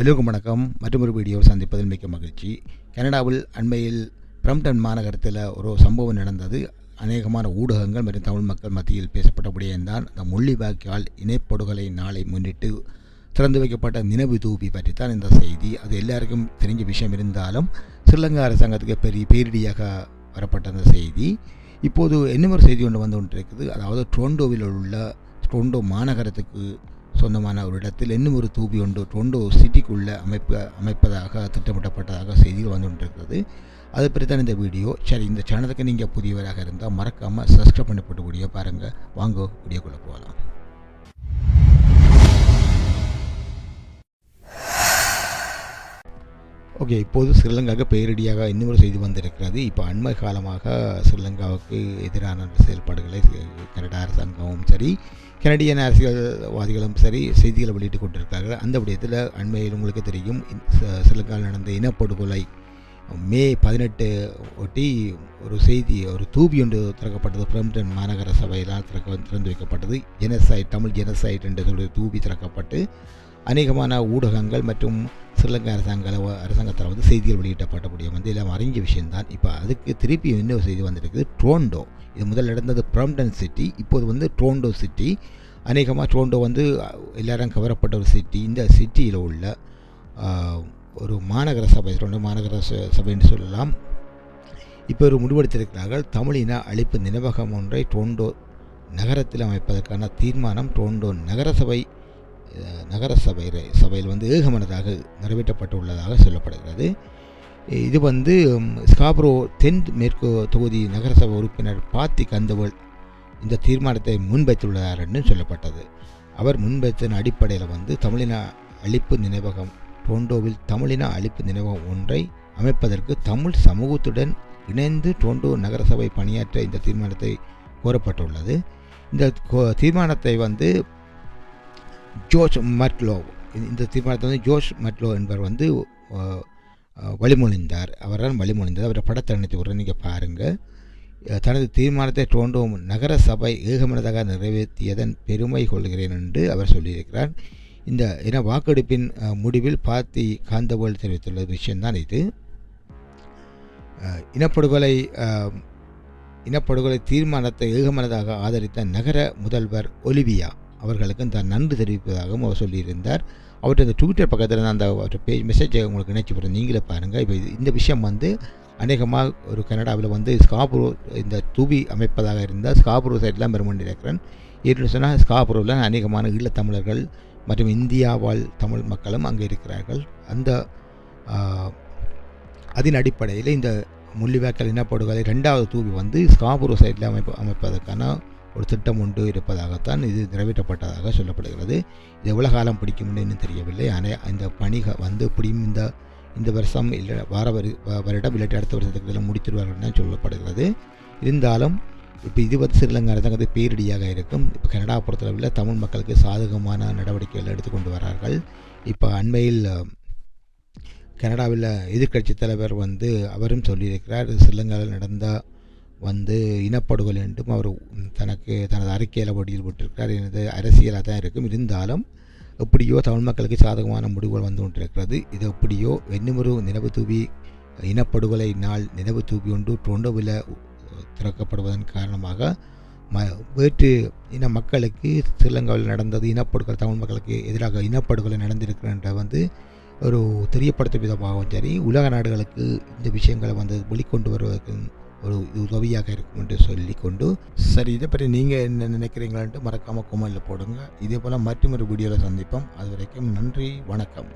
எல்லோருக்கும் வணக்கம். மற்றொரு வீடியோ சந்திப்பதில் மிக்க மகிழ்ச்சி. கனடாவில் அண்மையில் பிரம்டன் மாநகரத்தில் ஒரு சம்பவம் நடந்தது. அநேகமான ஊடகங்கள் மற்றும் தமிழ் மக்கள் மத்தியில் பேசப்பட்டபடியே தான் அந்த முள்ளிவாக்கியால் இணைப்படுகொலை நாளை முன்னிட்டு திறந்து வைக்கப்பட்ட நினைவு தூபி பற்றித்தான் இந்த செய்தி. அது எல்லாருக்கும் தெரிஞ்ச விஷயம் இருந்தாலும் ஸ்ரீலங்கா அரசாங்கத்துக்கு பெரிய பேரிடியாக வரப்பட்ட அந்த செய்தி. இப்போது இன்னும் ஒரு செய்தி ஒன்று வந்து கொண்டு இருக்குது அதாவது டொரண்டோவில் உள்ள டொரண்டோ மாநகரத்துக்கு சொந்தமான ஒரு இடத்தில் இன்னும் ஒரு தூபி ஒன்று டொண்டோ சிட்டிக்குள்ளே அமைப்ப அமைப்பதாக திட்டமிட்டப்பட்டதாக செய்திகள் வந்து கொண்டிருக்கிறது அதை பற்றி தான் இந்த வீடியோ. சரி இந்த சேனலுக்கு நீங்கள் புதியவராக இருந்தால் மறக்காமல் சப்ஸ்கிரைப் பண்ணப்பட்டு வீடியோ பாருங்கள் வாங்க வீடியோக்குள்ளே போகலாம். ஓகே இப்போது ஸ்ரீலங்காவுக்கு பேரிடியாக இன்னொரு செய்தி வந்திருக்கிறது. இப்போ அண்மை காலமாக ஸ்ரீலங்காவுக்கு எதிரான செயல்பாடுகளை கனடா அரசாங்கமும் சரி கனடியன் அரசியல்வாதிகளும் சரி செய்திகளை வெளியிட்டு கொண்டிருக்கார்கள் அந்த விடயத்தில் அண்மையில் உங்களுக்கு தெரியும் ஸ்ரீலங்காவில் நடந்த இனப்படுகொலை. மே பதினெட்டு ஒட்டி ஒரு செய்தி ஒரு தூபி ஒன்று திறக்கப்பட்டது. பிரம்டன் மாநகர சபையிலால் திறக்க திறந்து வைக்கப்பட்டது. ஜெனசைட் தமிழ் ஜெனசைட் என்று சொல்லி தூபி திறக்கப்பட்டு அநேகமான ஊடகங்கள் மற்றும் ஸ்ரீலங்கா அரசாங்க அரசாங்கத்தில் வந்து செய்திகள் வெளியிட்டப்படக்கூடிய வந்து எல்லாம் அறிஞ்ச விஷயம்தான். இப்போ அதுக்கு திருப்பி இன்னொரு செய்தி வந்திருக்குது. ட்ரோண்டோ இது முதல் நடந்தது பிரம்டன் சிட்டி இப்போது வந்து ட்ரோண்டோ சிட்டி அநேகமாக ட்ரோண்டோ வந்து எல்லாரும் கவரப்பட்ட ஒரு சிட்டி இந்த சிட்டியில் உள்ள ஒரு மாநகர சபை ட்ரோண்டோ மாநகர சபைன்னு சொல்லலாம். இப்போ ஒரு முடிவெடுத்திருக்கிறார்கள். தமிழின அழிப்பு நினைவகம் ஒன்றை ட்ரோண்டோ நகரத்தில் அமைப்பதற்கான தீர்மானம் ட்ரோண்டோ நகரசபை நகர சபை சபையில் வந்து ஏகமனதாக நிறைவேற்றப்பட்டுள்ளதாக சொல்லப்படுகிறது. இது வந்து ஸ்காப்ரோ தென் மேற்கு தொகுதி நகரசபை உறுப்பினர் பாத்தி கந்தவள் இந்த தீர்மானத்தை முன்வைத்துள்ளார் என்று சொல்லப்பட்டது. அவர் முன்வைத்தின் அடிப்படையில் வந்து தமிழின அழிப்பு நினைவகம் டோண்டோவில் தமிழின அழிப்பு நினைவகம் ஒன்றை அமைப்பதற்கு தமிழ் சமூகத்துடன் இணைந்து டோண்டோ நகரசபை பணியாற்ற இந்த தீர்மானத்தை கோரப்பட்டுள்ளது. இந்த தீர்மானத்தை வந்து ஜோஷ் மட்லோ. இந்த தீர்மானத்தை வந்து ஜோஷ் மட்லோ என்பவர் வந்து வழிமொழிந்தார். அவரால் வழிமொழிந்தார். அவரை படத்தை உடனே நீங்கள் பாருங்கள் தனது தீர்மானத்தை தோண்டும் நகர சபை ஏகமனதாக நிறைவேற்றியதன் பெருமை கொள்கிறேன் என்று அவர் சொல்லியிருக்கிறார். இந்த இன வாக்கெடுப்பின் முடிவில் பார்த்தி காந்தவோல் தெரிவித்துள்ள விஷயம்தான் இது. இனப்படுகொலை இனப்படுகொலை தீர்மானத்தை ஏகமனதாக ஆதரித்த நகர முதல்வர் ஒலிவியா அவர்களுக்கு தான் நன்றி தெரிவிப்பதாகவும் அவர் சொல்லியிருந்தார். அவர்கிட்ட அந்த ட்விட்டர் பக்கத்தில் அந்த பேஜ் மெசேஜை உங்களுக்கு நினைச்சு போகிறேன் நீங்களே பாருங்கள் இப்போ இந்த விஷயம் வந்து அநேகமாக ஒரு கனடாவில் வந்து ஸ்காபுரோ இந்த தூபி அமைப்பதாக இருந்தால் ஸ்காபுரோ சைட்லாம் பெருமண்டி இருக்கிறேன் ஏற்று சொன்னால் ஸ்காபுரோவில் அநேகமான ஈழத்தமிழர்கள் மற்றும் இந்தியா வாழ் தமிழ் மக்களும் அங்கே இருக்கிறார்கள். அந்த அதன் அடிப்படையில் இந்த முள்ளிவாக்கல் இனப்படுகொலை ரெண்டாவது தூவி வந்து ஸ்காபுரோ சைடில் அமைப்பு அமைப்பதற்கான ஒரு திட்டம் ஒன்று இருப்பதாகத்தான் இது நிறைவேற்றப்பட்டதாக சொல்லப்படுகிறது. இது எவ்வளோ காலம் பிடிக்கும்னு இன்னும் தெரியவில்லை. ஆனால் இந்த பணி வந்து இப்படியும் இந்த இந்த வருஷம் இல்லை வார வரு வருடம் இல்லாட்டி அடுத்த வருஷத்துக்கு இதெல்லாம் தான் சொல்லப்படுகிறது. இருந்தாலும் இப்போ இது வந்து ஸ்ரீலங்கா அரசாங்கத்தை பேரிடியாக இருக்கும். இப்போ கனடா பொறுத்தளவில் தமிழ் மக்களுக்கு சாதகமான நடவடிக்கைகள் எடுத்துக்கொண்டு வரார்கள். இப்போ அண்மையில் கனடாவில் எதிர்கட்சி தலைவர் வந்து அவரும் சொல்லியிருக்கிறார் ஸ்ரீலங்காவில் நடந்த வந்து இனப்படுகொலை என்றும் அவர் தனக்கு தனது அறிக்கையில் வழியில் விட்டிருக்கிறார் எனது அரசியலாக தான் இருக்கும். இருந்தாலும் எப்படியோ தமிழ் மக்களுக்கு சாதகமான முடிவுகள் வந்து கொண்டிருக்கிறது. இது எப்படியோ வெண்ணுமுறு நினைவு தூவி இனப்படுகொலை நாள் நினைவு தூவி ஒன்று டொண்டோவில் திறக்கப்படுவதன் காரணமாக ம வேற்று இன மக்களுக்கு ஸ்ரீலங்காவில் நடந்தது இனப்படுகொலை தமிழ் மக்களுக்கு எதிராக இனப்படுகொலை நடந்திருக்கின்ற வந்து ஒரு தெரியப்படுத்தும் விதமாகவும் சரி உலக நாடுகளுக்கு இந்த விஷயங்களை வந்து வெளிக்கொண்டு வருவதற்கு ஒரு உதவியாக இருக்கும் என்று சொல்லிக்கொண்டு சரி இதை பற்றி நீங்கள் என்ன நினைக்கிறீங்களான்ட்டு மறக்காமல் கொமெண்டில் போடுங்க. இதே போல் மற்றும் ஒரு வீடியோவில் சந்திப்போம். அது வரைக்கும் நன்றி வணக்கம்.